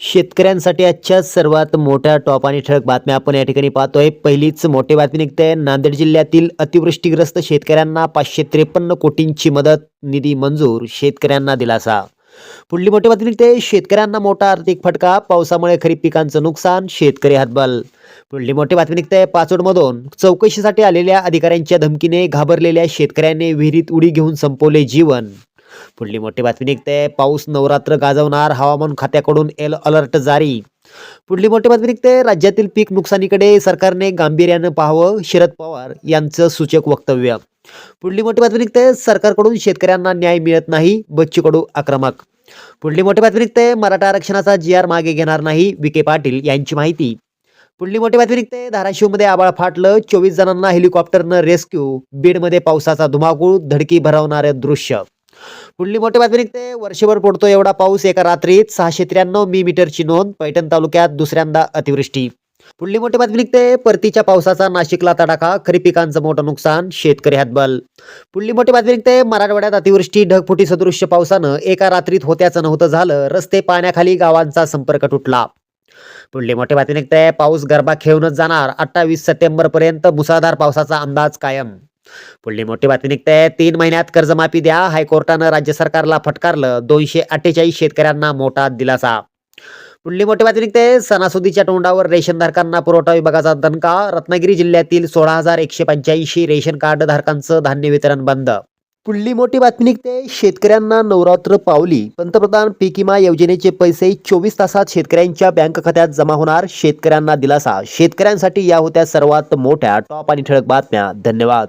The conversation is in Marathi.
शेतकऱ्यांसाठी आजच्या सर्वात मोठ्या टॉप आणि ठळक बातम्या आपण या ठिकाणी पाहतोय. पहिलीच मोठी बातमी निघते. नांदेड जिल्ह्यातील अतिवृष्टीग्रस्त शेतकऱ्यांना पाचशे त्रेपन्न कोटींची मदत निधी मंजूर शेतकऱ्यांना दिलासा. पुढली मोठी बातमी निघते. शेतकऱ्यांना मोठा आर्थिक फटका पावसामुळे खरीप पिकांचं नुकसान शेतकरी हातबल. पुढली मोठी बातमी निघते. पाचोडमधून चौकशीसाठी आलेल्या अधिकाऱ्यांच्या धमकीने घाबरलेल्या शेतकऱ्यांनी विहिरीत उडी घेऊन संपवले जीवन. पुढली मोठी बातमी निघते. पाऊस नवरात्र गाजवणार हवामान खात्याकडून एल अलर्ट जारी. पुढली मोठी बातमी निघते. राज्यातील पीक नुकसानीकडे सरकारने गांभीर्यानं पाहावं शरद पवार यांचं सूचक वक्तव्य. पुढली मोठी बातमी निघते. सरकारकडून शेतकऱ्यांना न्याय मिळत नाही बच्चू कडू आक्रमक. पुढली मोठी बातमी निघते. मराठा आरक्षणाचा जी आर मागे घेणार नाही विखे पाटील यांची माहिती. पुढली मोठी बातमी निघते. धाराशिवमध्ये आबाळ फाटलं चोवीस जणांना हेलिकॉप्टरनं रेस्क्यू. बीडमध्ये पावसाचा धुमाकूळ धडकी भरवणारं दृश्य. पुढली मोठी बातमी निघते. वर्षभर पडतो एवढा पाऊस एका रात्रीत सहाशे त्र्याण्णव मिलीमीटरची नोंद पैठण तालुक्यात दुसऱ्यांदा अतिवृष्टी. पुढली मोठी बातमी निघते. परतीच्या पावसाचा नाशिकला तडाखा खरीप पिकांचं मोठं नुकसान शेतकरी हातबल. पुढली मोठी बातमी निघते. मराठवाड्यात अतिवृष्टी ढगफुटी सदृश्य पावसानं एका रात्रीत होत्याचं नव्हतं झालं रस्ते पाण्याखाली गावांचा संपर्क तुटला. पुढली मोठी बातमी निघते. पाऊस गरबा खेळूनच जाणार अठ्ठावीस सप्टेंबर पर्यंत मुसळधार पावसाचा अंदाज कायम. पुढली मोठी बातमी निघते. तीन महिन्यात कर्जमाफी द्या. हायकोर्टानं राज्य सरकारला फटकारलं. दोनशे अठ्ठेचाळीस शेतकऱ्यांना मोठा दिलासा. पुढली मोठी बातमी निघते. सणासुदीच्या तोंडावर रेशनधारकांना पुरवठा विभागाचा दणका. रत्नागिरी जिल्ह्यातील सोळा हजार एकशे पंच्याऐंशी रेशन कार्ड धारकांचं धान्य वितरण बंद. पुढली मोठी बातमी निघते. शेतकऱ्यांना नवरात्र पावली. पंतप्रधान पीक विमा योजनेचे पैसे चोवीस तासात शेतकऱ्यांच्या बँक खात्यात जमा होणार. शेतकऱ्यांना दिलासा. शेतकऱ्यांसाठी या होत्या सर्वात मोठ्या टॉप आणि ठळक बातम्या. धन्यवाद.